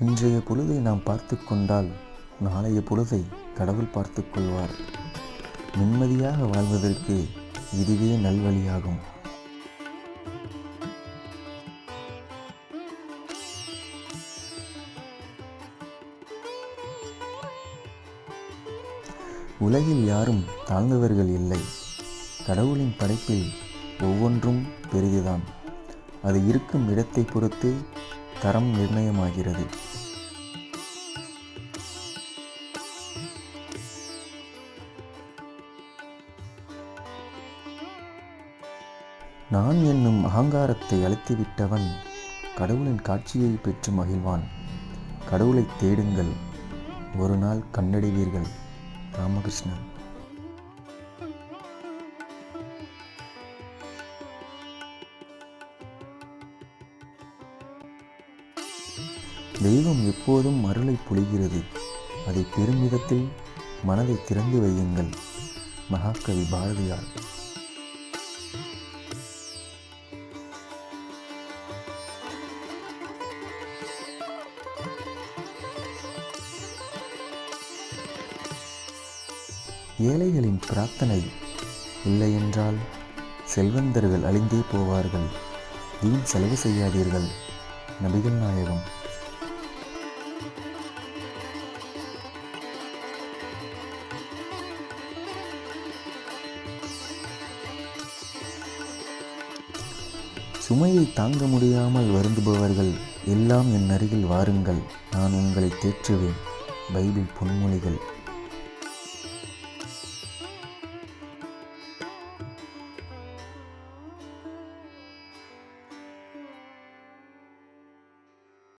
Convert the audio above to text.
இன்றைய பொழுதை நாம் பார்த்து கொண்டால் நாளைய பொழுதை கடவுள் பார்த்து கொள்வார். நிம்மதியாக வாழ்வதற்கு இதுவே நல்வழியாகும். உலகில் யாரும் தாழ்ந்தவர்கள் இல்லை. கடவுளின் படைப்பில் ஒவ்வொன்றும் பெரிதுதான். அது இருக்கும் இடத்தை பொறுத்து தரம் நிர்ணயமாகிறது. நான் என்னும் அகங்காரத்தை அழுத்திவிட்டவன் கடவுளின் காட்சியை பெற்று மகிழ்வான். கடவுளை தேடுங்கள். ஒரு நாள் கண்டடைவீர்கள் ராமகிருஷ்ணன். தெய்வம் எப்போதும் அருளை பொழிகிறது. அதை பெருமிதத்தில் மனதை திறந்து வையுங்கள். மகாகவி பாரதியார். ஏழைகளின் பிரார்த்தனை இல்லையென்றால் செல்வந்தர்கள் அழிந்தே போவார்கள். வீண் செலவு செய்யாதீர்கள். நபிகள் நாயகம். சுமையை தாங்க முடியாமல் வருந்துபவர்கள் எல்லாம் என் அருகில் வாருங்கள். நான் உங்களை தேற்றுவேன். பைபிள் பொன்மொழிகள்.